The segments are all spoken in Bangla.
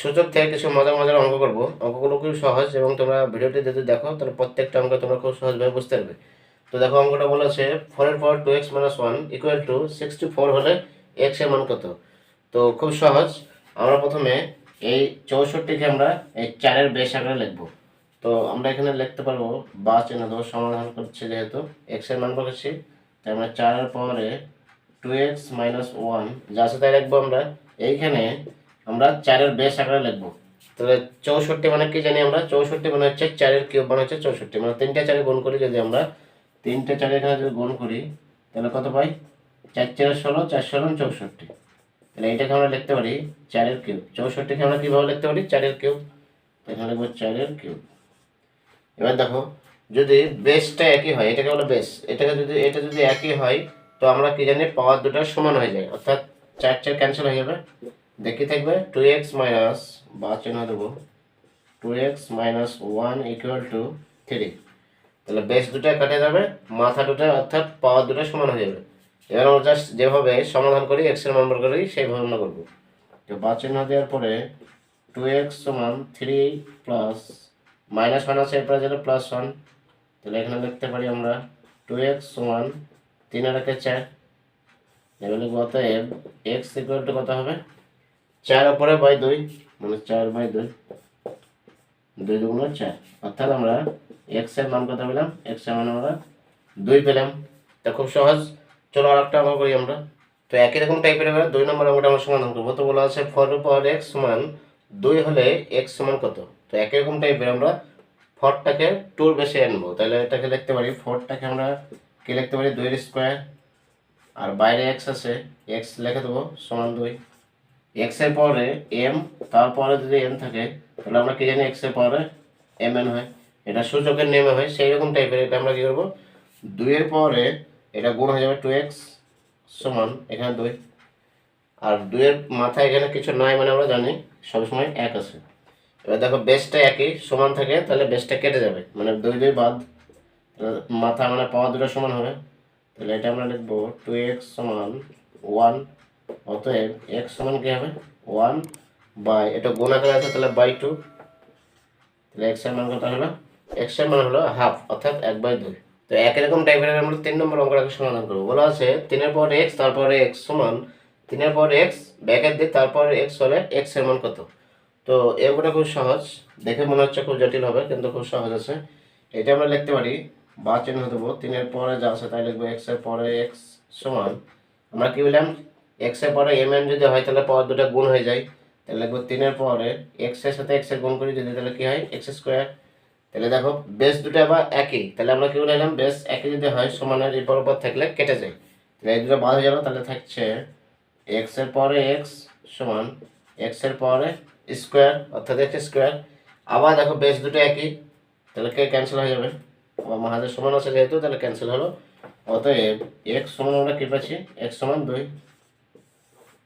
সূচক থেকে কিছু মজার মজার অঙ্ক করব। অঙ্কগুলো খুব সহজ এবং তোমরা ভিডিওটি যদি দেখো, তাহলে প্রত্যেকটা অঙ্ক তোমরা খুব সহজভাবে বুঝতে পারবে। তো দেখো, অঙ্কটা বলেছে ফোরের পর two x minus one equal to sixty four হলে এক্সের মান কত? তো খুব সহজ, আমরা প্রথমে এই চৌষট্টিকে আমরা এই চারের বেশ আকারে লিখব। তো আমরা এখানে লিখতে পারব, বা চিহ্ন দেবো, সমাধান করছে যেহেতু এক্সের মান বলেছি। তাই আমরা চারের পরে টু এক্স মাইনাস ওয়ান যা আছে তাই লিখব আমরা। এইখানে আমরা চারের বেশ আকারে লিখব। তাহলে চৌষট্টি মানে কি জানি আমরা? চৌষট্টি মানে হচ্ছে চারের কিউব মানে হচ্ছে চৌষট্টি। মানে তিনটে চারে গুণ করি যদি আমরা তিনটে চারে এখানে যদি গুণ করি, তাহলে কত পাই? চার চারে ষোলো, চার ষোলো চৌষট্টি। তাহলে এইটাকে আমরা লিখতে পারি চারের কিউব। চৌষট্টিকে আমরা কীভাবে লিখতে পারি? চারের কিউব। এখানে লিখব চারের কিউব। এবার দেখো, যদি বেসটা একই হয়, এটাকে বলে বেস এটাকে যদি, এটা যদি একই হয়, তো আমরা কি জানি? পাওয়ার দুটো সমান হয়ে যায়। অর্থাৎ চার চার ক্যান্সেল হয়ে যাবে। দেখি থাকবে টু এক্স মাইনাস বা চিহ্ন দেবো। Two x minus one equal to three তাহলে বেস দুটো কেটে যাবে, মাথা দুটো অর্থাৎ পাওয়ার দুটো সমান হয়ে যাবে। এবার আমরা জাস্ট যেভাবে সমাধান করি এক্সের মান বের করি, সেইভাবে আমরা করব। তো বা চিহ্ন দেওয়ার পরে টু এক্স সমান থ্রি প্লাস মাইনাস ওয়ান আছে, এরপরে যেটা প্লাস ওয়ান তাহলে এখানে লিখতে পারি আমরা টু এক্স সমান তিন আর একে চার। এবার লিখব অতএব এক্স ইকুয়াল টু কত হবে? চার উপরে বাই দুই মানে চার বাই দুই। দুই দুগুণ চার। অর্থাৎ আমরা এক্সের মান কত পেলাম? এক্সের মান আমরা দুই পেলাম। তা খুব সহজ। চলো আর একটা অঙ্ক করি আমরা। তো একই রকম টাইপের এবার দুই নম্বর অঙ্কটা আমরা সমাধান করব। তো বলা আছে ফোর পাওয়ার এক্স সমান দুই হলে এক্স সমান কত? তো একই রকম টাইপের আমরা ফোরটাকে টুর বেশি আনব তাহলে এটাকে লিখতে পারি ফোরটাকে আমরা কি লিখতে পারি? দুইয়ের স্কোয়ার আর বাইরে এক্স আছে এক্স লিখে দেবো সমান দুই। এক্সের পরে এম তারপরে যদি এন থাকে, তাহলে আমরা কি জানি এক্সের পরে এম এন হয়? এটা সূচকের নেমে হয় সেই রকম টাইপের এটা আমরা কি করব? দুইয়ের পরে এটা গুণ হয়ে যাবে টু এক্স সমান এখানে দুই। আর দুইয়ের মাথায় এখানে কিছু নাই মানে আমরা জানি, সবসময় এক আছে। এবার দেখো বেসটা একই, সমান থাকে, তাহলে বেসটা কেটে যাবে। মানে দুই দুই বাদ মাথা মানে পাওয়া দুটো সমান হবে। তাহলে এটা আমরা লিখব টু এক্স সমান ওয়ান অতএব এক্স সমান কী হবে? ওয়ান বাই এটা গুণ আকারে আছে, তাহলে বাই টু তাহলে এক্সের মান কত হলো? এক্সের মান হলো হাফ অর্থাৎ এক বাই দুই। তো টাইপের আমরা তিন নম্বর অঙ্কটাকে সমাধান করব। বলা আছে, তিনের পর এক্স তারপরে এক্স সমান, তিনের পর এক্স ব্যাকের এক্স হলে এক্সের মান কত? তো অঙ্কটা খুব সহজ, দেখে মনে হচ্ছে খুব জটিল হবে, কিন্তু খুব সহজ আছে। এটা আমরা লিখতে পারি, বা চিহ্ন দেবো তিনের পরে যা আছে তাই লিখব এক্সের পরে এক্স সমান। আমরা কি বললাম? এক্সের পরে এম এন যদি হয়, তাহলে পাওয়ার দুটো গুণ হয়ে যায়। তাহলে লিখব তিনের পরে এক্সের সাথে এক্সের গুণ করি যদি, তাহলে কি হয়? এক্স স্কোয়ার তাহলে দেখো বেস দুটো আবার একই। তাহলে আমরা কি বললাম? বেস একই যদি হয়, সমানের এর পর থাকলে কেটে যায়। তাহলে এই দুটো বাদ হয়ে যাবে তাহলে থাকছে এক্সের পরে এক্স সমান এক্সের পরে স্কোয়ার অর্থাৎ এক্স স্কোয়ার আবার দেখো বেস দুটো একই। তাহলে কে ক্যান্সেল হয়ে যাবে? আবার মহাদের সমান আছে যেহেতু, তাহলে ক্যান্সেল হলো। অতএব এক্স সমান আমরা কি পাচ্ছি? এক্স সমান দুই।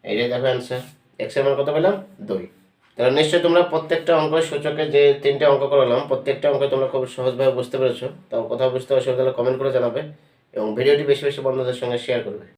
এইটাই দেখো অ্যান্সার এক্সের মান কত পেলাম? দুই। তাহলে নিশ্চয়ই তোমরা প্রত্যেকটা অঙ্ক সূচকে যে তিনটে অঙ্ক করালাম, প্রত্যেকটা অঙ্ক তোমরা খুব সহজভাবে বুঝতে পেরেছ। তাও কোথাও বুঝতে অসুবিধা হলে কমেন্ট করে জানাবে এবং ভিডিওটি বেশি বেশি বন্ধুদের সঙ্গে শেয়ার করবে।